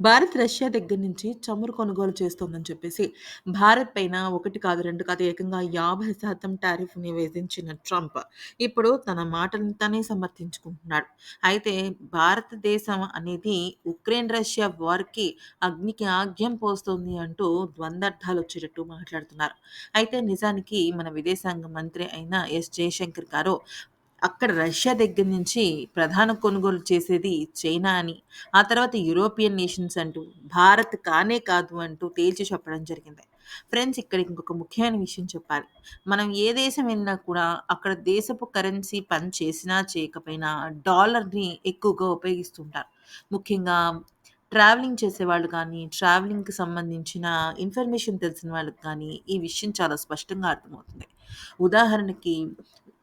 Bharat Russia దగ్గర నుంచి చమురు కొనుగోలు చేస్తోందని చెప్పేసి, భారత్ పైన ఒకటి కాదు, రెండు కాదు ఏకంగా 50% టారిఫ్‌ని విధించిన ట్రంప్, ఇప్పుడు తన మాటలను తనే సమర్థించుకుంటున్నాడు. అయితే భారతదేశం అనేది ఉక్రెయిన్, రష్యా వార్‌కి అగ్నికి ఆగ్యం పోస్తుంది అంటూ ద్వందార్థాలొచ్చేటట్టు మాట్లాడుతున్నారు. అయితే నిజానికి మన విదేశాంగ మంత్రి అయిన ఎస్ జయశంకర్ గారు అక్కడ రష్యా దగ్గర నుంచి ప్రధాన కొనుగోలు చేసేది చైనా అని, ఆ తర్వాత యూరోపియన్ నేషన్స్ అంటూ, భారత్ కానే కాదు అంటూ తేల్చి చెప్పడం జరిగింది. ఫ్రెండ్స్ ఇక్కడ ఇంకొక ముఖ్యమైన విషయం చెప్పాలి. మనం ఏ దేశం వెళ్ళినా కూడా అక్కడ దేశపు కరెన్సీ పని చేసినా చేయకపోయినా డాలర్‌ని ఎక్కువగా ఉపయోగిస్తుంటారు. ముఖ్యంగా ట్రావెలింగ్ చేసేవాళ్ళు కానీ, ట్రావెలింగ్‌కి సంబంధించిన ఇన్ఫర్మేషన్ తెలిసిన వాళ్ళకి కానీ ఈ విషయం చాలా స్పష్టంగా అర్థమవుతుంది. ఉదాహరణకి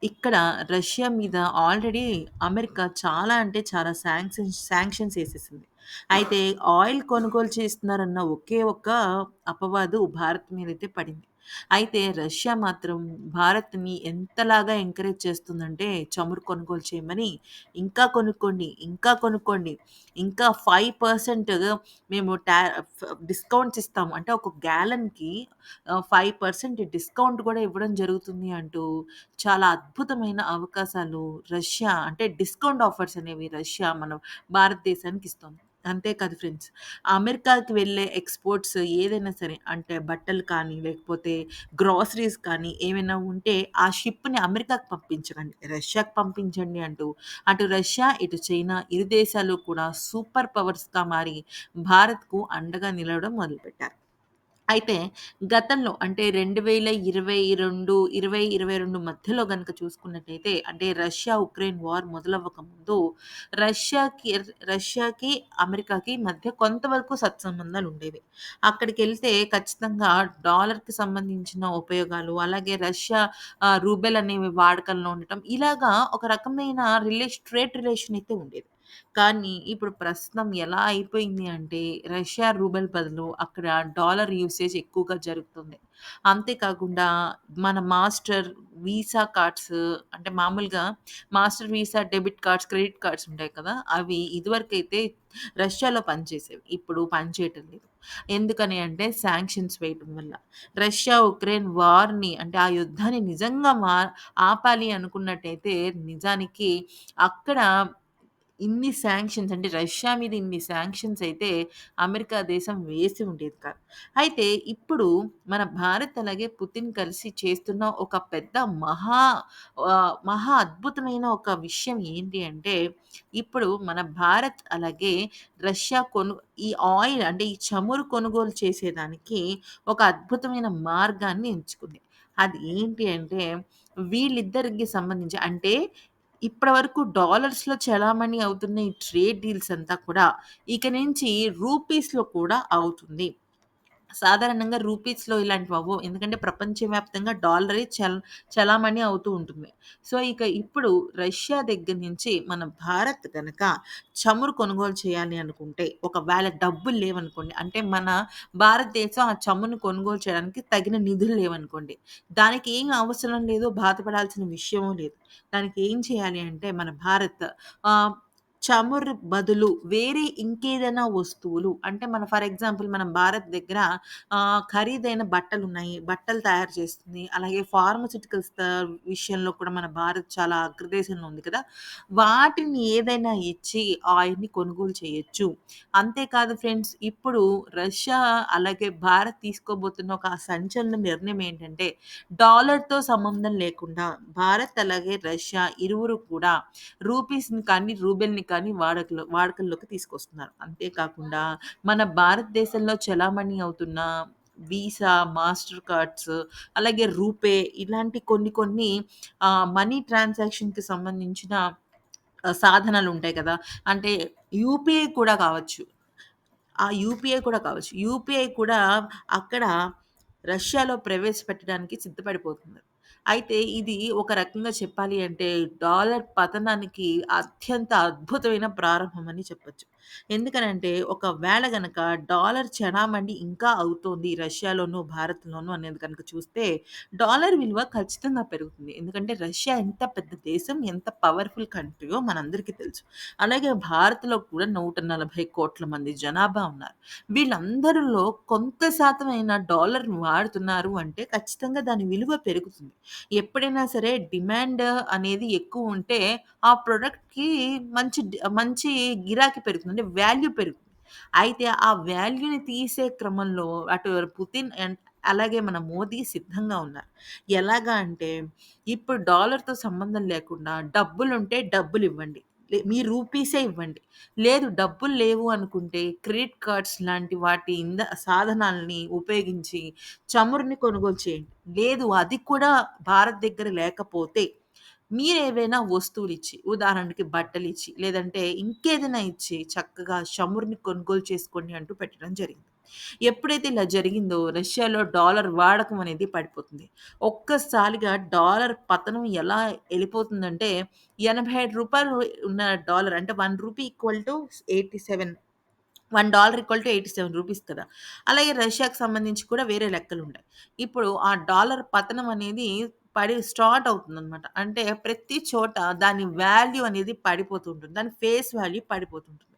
ఇక్కడ రష్యా మీద ఆల్రెడీ అమెరికా చాలా అంటే చాలా శాంక్షన్ శాంక్షన్స్ ఏసేసింది. అయితే ఆయిల్ కొనుగోలు చేస్తున్నారన్న ఒకే ఒక్క అపవాదు భారత్ మీదైతే పడింది. అయితే రష్యా మాత్రం భారత్‌ని ఎంతలాగా ఎంకరేజ్ చేస్తుందంటే చమురు కొనుగోలు చేయమని, ఇంకా కొనుక్కోండి, ఇంకా కొనుక్కోండి, ఇంకా ఫైవ్ పర్సెంట్ మేము టా డిస్కౌంట్స్ ఇస్తాము. అంటే ఒక గ్యాలన్‌కి ఫైవ్ పర్సెంట్ డిస్కౌంట్ కూడా ఇవ్వడం జరుగుతుంది అంటూ చాలా అద్భుతమైన అవకాశాలు రష్యా అంటే డిస్కౌంట్ ఆఫర్స్ అనేవి రష్యా మన భారతదేశానికి ఇస్తుంది అంతే కాదు ఫ్రెండ్స్. అమెరికాకి వెళ్ళే ఎక్స్‌పోర్ట్స్ ఏదైనా సరే అంటే బట్టలు కానీ, లేకపోతే గ్రోసరీస్ కానీ ఏమైనా ఉంటే ఆ షిప్‌ని అమెరికాకి పంపించకండి. రష్యాకి పంపించండి అంటూ అటు రష్యా, ఇటు చైనా ఇరు దేశాలు కూడా సూపర్ పవర్స్‌గా మారి భారత్‌కు అండగా నిలవడం మొదలుపెట్టారు. అయితే గతంలో అంటే 2022, 2022 మధ్యలో గనుక చూసుకున్నట్టయితే అంటే రష్యా, ఉక్రెయిన్ వార్ మొదలవ్వక ముందు రష్యాకి రష్యాకి, అమెరికాకి మధ్య కొంతవరకు సత్సంబంధాలుండేవి. అక్కడికెళ్తే ఖచ్చితంగా డాలర్‌కి సంబంధించిన ఉపయోగాలు, అలాగే రష్యా ఆహ్, రూబెల్ అనేవి వాడకంలో ఉండటం ఇలాగా ఒక రకమైన రిలేషన్ ట్రేడ్ రిలేషన్ అయితే ఉండేది. కానీ ఇప్పుడు ప్రస్తుతం ఎలా అయిపోయింది అంటే రష్యా రూబెల్ బదులు అక్కడ డాలర్ యూసేజ్ ఎక్కువగా జరుగుతుంది. అంతేకాకుండా మన మాస్టర్, వీసా కార్డ్స్ అంటే మామూలుగా Master Visa debit cards, credit cards ఉంటాయి కదా! అవి ఇదివరకైతే రష్యాలో పనిచేసేవి. ఇప్పుడు పనిచేయటం లేదు. ఎందుకని అంటే శాంక్షన్స్ వేయటం వల్ల. రష్యా, ఉక్రెయిన్ వార్‌ని అంటే ఆ యుద్ధాన్ని నిజంగా మా ఆపాలి అనుకున్నట్టయితే నిజానికి అక్కడ ఇన్ని శాంక్షన్స్ అంటే రష్యా మీద ఇన్ని శాంక్షన్స్ అయితే అమెరికా దేశం వేసి ఉండేది కాదు. అయితే ఇప్పుడు మన భారత్ అలాగే పుతిన్ కలిసి చేస్తున్న ఒక పెద్ద మహా మహా అద్భుతమైన ఒక విషయం ఏంటి అంటే ఇప్పుడు మన భారత్ అలాగే రష్యా కొను ఈ ఆయిల్ అంటే ఈ చమురు కొనుగోలు చేసేదానికి ఒక అద్భుతమైన మార్గాన్ని ఎంచుకుంది. అది ఏంటి అంటే వీళ్ళిద్దరికి సంబంధించి అంటే ఇప్పటి వరకు డాలర్స్‌లో చలామణి అవుతున్న ఈ ట్రేడ్ డీల్స్ అంతా కూడా ఇక నుంచి రూపీస్‌లో కూడా అవుతుంది. సాధారణంగా రూపీస్‌లో ఇలాంటివి అవ్వవు. ఎందుకంటే ప్రపంచవ్యాప్తంగా డాలరే చల్ చలామణి అవుతూ ఉంటుంది. సో, ఇక ఇప్పుడు రష్యా దగ్గర నుంచి మన భారత్ గనక చమురు కొనుగోలు చేయాలి అనుకుంటే, ఒకవేళ డబ్బులు లేవనుకోండి, అంటే మన భారతదేశం ఆ చమురుని కొనుగోలు చేయడానికి తగిన నిధులు లేవనుకోండి, దానికి ఏం అవసరం లేదు, బాధపడాల్సిన విషయము లేదు. దానికి ఏం చేయాలి అంటే మన భారత్ ఆహ్, చమురు బదులు వేరే ఇంకేదైనా వస్తువులు అంటే మన ఫర్ ఎగ్జాంపుల్ మన భారత్ దగ్గర ఆహ్, ఖరీదైన బట్టలున్నాయి. బట్టలు తయారు చేస్తుంది. అలాగే ఫార్మాస్యూటికల్స్ త విషయంలో కూడా మన భారత్ చాలా అగ్రదేశంలో ఉంది కదా! వాటిని ఏదైనా ఇచ్చి ఆయిల్‌ని కొనుగోలు చేయొచ్చు. అంతేకాదు ఫ్రెండ్స్ ఇప్పుడు రష్యా అలాగే భారత్ తీసుకోబోతున్న ఒక సంచలన నిర్ణయం ఏంటంటే డాలర్‌తో సంబంధం లేకుండా భారత్ అలాగే రష్యా ఇరువురు కూడా రూపీస్‌ని కానీ, రూబెల్‌ని కానీ వాడకలో వాడకంలోకి తీసుకొస్తున్నారు. అంతేకాకుండా మన భారతదేశంలో చలామణి అవుతున్న వీసా, మాస్టర్ కార్డ్స్ అలాగే రూపే ఇలాంటి కొన్ని కొన్ని మనీ ట్రాన్సాక్షన్‌కి సంబంధించిన సాధనాలు ఉంటాయి కదా! అంటే యూపీఐ కూడా కావచ్చు. ఆ యూపీఐ కూడా కావచ్చు. యూపీఐ కూడా అక్కడ రష్యాలో ప్రవేశపెట్టడానికి సిద్ధపడిపోతున్నారు. అయితే ఇది ఒక రకంగా చెప్పాలి అంటే డాలర్ పతనానికి అత్యంత అద్భుతమైన ప్రారంభం అని చెప్పొచ్చు. ఎందుకనంటే ఒకవేళ గనక డాలర్ చలామణి ఇంకా అవుతోంది రష్యాలోనూ భారత్లోనూ అనేది కనుక చూస్తే డాలర్ విలువ ఖచ్చితంగా పెరుగుతుంది. ఎందుకంటే రష్యా ఎంత పెద్ద దేశం, ఎంత పవర్‌ఫుల్ కంట్రీయో మనందరికీ తెలుసు. అలాగే భారత్‌లో కూడా నూట నలభై కోట్ల మంది జనాభా ఉన్నారు. వీళ్ళందరిలో కొంత శాతమైన డాలర్‌ని వాడుతున్నారు అంటే ఖచ్చితంగా దాని విలువ పెరుగుతుంది. ఎప్పుడైనా సరే డిమాండ్ అనేది ఎక్కువ ఉంటే ఆ ప్రొడక్ట్‌కి మంచి మంచి గిరాకీ పెరుగుతుంది. అంటే వాల్యూ పెరుగుతుంది. అయితే ఆ వాల్యూని తీసే క్రమంలో అటు పుతిన్ అండ్ అలాగే మన మోదీ సిద్ధంగా ఉన్నారు. ఎలాగా అంటే ఇప్పుడు డాలర్‌తో సంబంధం లేకుండా డబ్బులుంటే డబ్బులివ్వండి. లే మీ రూపీసే ఇవ్వండి. లేదు డబ్బులు లేవు అనుకుంటే క్రెడిట్ కార్డ్స్ లాంటి వాటి ఇంద సాధనాల్ని ఉపయోగించి చమురుని కొనుగోలు చేయండి. లేదు అది కూడా భారత్ దగ్గర లేకపోతే మీరేవైనా వస్తువులిచ్చి, ఉదాహరణకి బట్టలు ఇచ్చి లేదంటే ఇంకేదైనా ఇచ్చి చక్కగా చమురుని కొనుగోలు చేసుకోండి అంటూ పెట్టడం జరిగింది. ఎప్పుడైతే ఇలా జరిగిందో రష్యాలో డాలర్ వాడకం అనేది పడిపోతుంది. ఒక్కసారిగా డాలర్ పతనం ఎలా వెళ్ళిపోతుందంటే ఎనభై ఐదు రూపాయలు ఉన్న డాలర్ అంటే one rupee equal to 87 $1 equal to 87 rupees కదా! అలాగే రష్యాకి సంబంధించి కూడా వేరే లెక్కలు ఉంటాయి ఇప్పుడు ఆ డాలర్ పతనం అనేది పడి స్టార్ట్ అవుతుందనమాట. అంటే ప్రతి చోట దాని వాల్యూ అనేది పడిపోతుంటుంది దాని ఫేస్ వాల్యూ పడిపోతుంటుంది.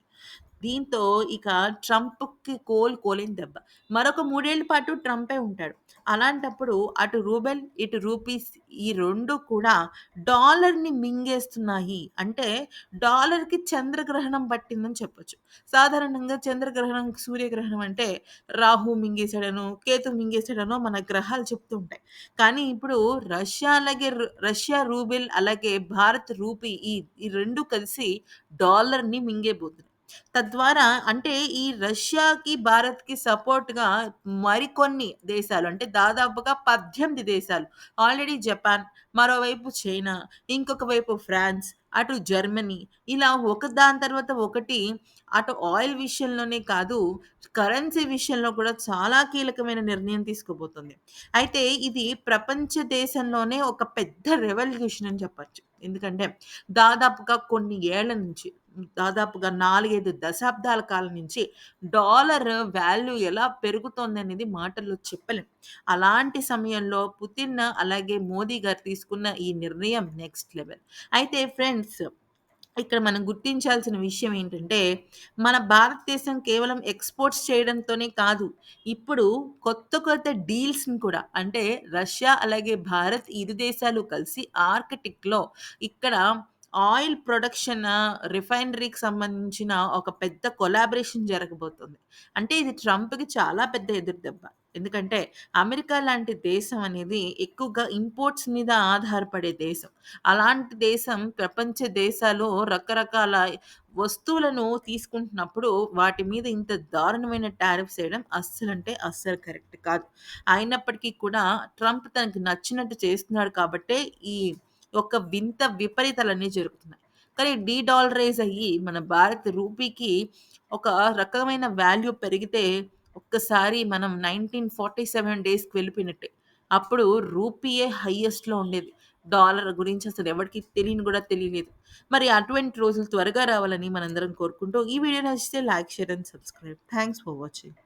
దీంతో ఇక ట్రంప్‌కి కోల్ కోలేని దెబ్బ. మరొక మూడేళ్ళ పాటు ట్రంపే ఉంటాడు. అలాంటప్పుడు అటు రూబెల్, ఇటు రూపీస్ ఈ రెండు కూడా డాలర్‌ని మింగేస్తున్నాయి. అంటే డాలర్‌కి చంద్రగ్రహణం పట్టిందని చెప్పొచ్చు. సాధారణంగా చంద్రగ్రహణం, సూర్యగ్రహణం అంటే రాహు మింగేశాడను కేతు మింగేశాడనో మన గ్రహాలు చెప్తూ ఉంటాయి. కానీ ఇప్పుడు రష్యా అలాగే రష్యా రూబెల్ అలాగే భారత్ రూపీ ఈ ఈ రెండు కలిసి డాలర్‌ని మింగేబోతున్నాయి. తద్వారా అంటే ఈ రష్యాకి, భారత్‌కి సపోర్ట్‌గా మరికొన్ని దేశాలు అంటే దాదాపుగా 18 దేశాలు ఆల్రెడీ జపాన్, మరోవైపు చైనా, ఇంకొక వైపు ఫ్రాన్స్, అటు జర్మనీ ఇలా ఒకదాని తర్వాత ఒకటి అటు ఆయిల్ విషయంలోనే కాదు, కరెన్సీ విషయంలో కూడా చాలా కీలకమైన నిర్ణయం తీసుకోబోతుంది. అయితే ఇది ప్రపంచ దేశంలోనే ఒక పెద్ద రెవల్యూషన్ అని చెప్పొచ్చు. ఎందుకంటే దాదాపుగా కొన్ని ఏళ్ళ నుంచి దాదాపుగా 4, 5 దశాబ్దాల కాలం నుంచి డాలర్ వాల్యూ ఎలా పెరుగుతోందనేది మాటల్లో చెప్పలేం. అలాంటి సమయంలో పుతిన్ అలాగే మోదీ గారు తీసుకున్న ఈ నిర్ణయం నెక్స్ట్ లెవెల్. అయితే ఫ్రెండ్స్ ఇక్కడ మనం గుర్తించాల్సిన విషయం ఏంటంటే, మన భారతదేశం కేవలం ఎక్స్‌పోర్ట్స్ చేయడంతోనే కాదు, ఇప్పుడు కొత్త కొత్త డీల్స్‌ని కూడా అంటే రష్యా అలాగే భారత్ ఇరు దేశాలు కలిసి ఆర్కిటిక్‌లో ఇక్కడ ఆయిల్ ప్రొడక్షన్ రిఫైనరీకి సంబంధించిన ఒక పెద్ద కొలాబరేషన్ జరగబోతుంది. అంటే ఇది ట్రంప్‌కి చాలా పెద్ద ఎదురుదెబ్బ. ఎందుకంటే అమెరికా లాంటి దేశం అనేది ఎక్కువగా ఇంపోర్ట్స్ మీద ఆధారపడే దేశం. అలాంటి దేశం ప్రపంచ దేశాలు రకరకాల వస్తువులను తీసుకుంటున్నప్పుడు వాటి మీద ఇంత దారుణమైన టారిఫ్స్ అస్సలు అస్సలంటే అస్సలు కరెక్ట్ కాదు. అయినప్పటికీ కూడా ట్రంప్ తనకు నచ్చినట్టు చేస్తున్నాడు కాబట్టే ఈ యొక్క వింత విపరీతాలన్నీ జరుగుతున్నాయి. కానీ డీ డాలరైజ్ అయ్యి మన భారత్ రూపీకి ఒక రకమైన వాల్యూ పెరిగితే ఒక్కసారి మనం 1947 డేస్‌కి వెళ్ళిపోయినట్టే. అప్పుడు రూపీయే హయ్యెస్ట్లో ఉండేది. డాలర్ గురించి అసలు ఎవరికి తెలియని కూడా తెలియలేదు. మరి అటువంటి రోజులు త్వరగా రావాలని మనందరం కోరుకుంటూ ఈ వీడియో నచ్చితే like, share and subscribe. Thanks for watching.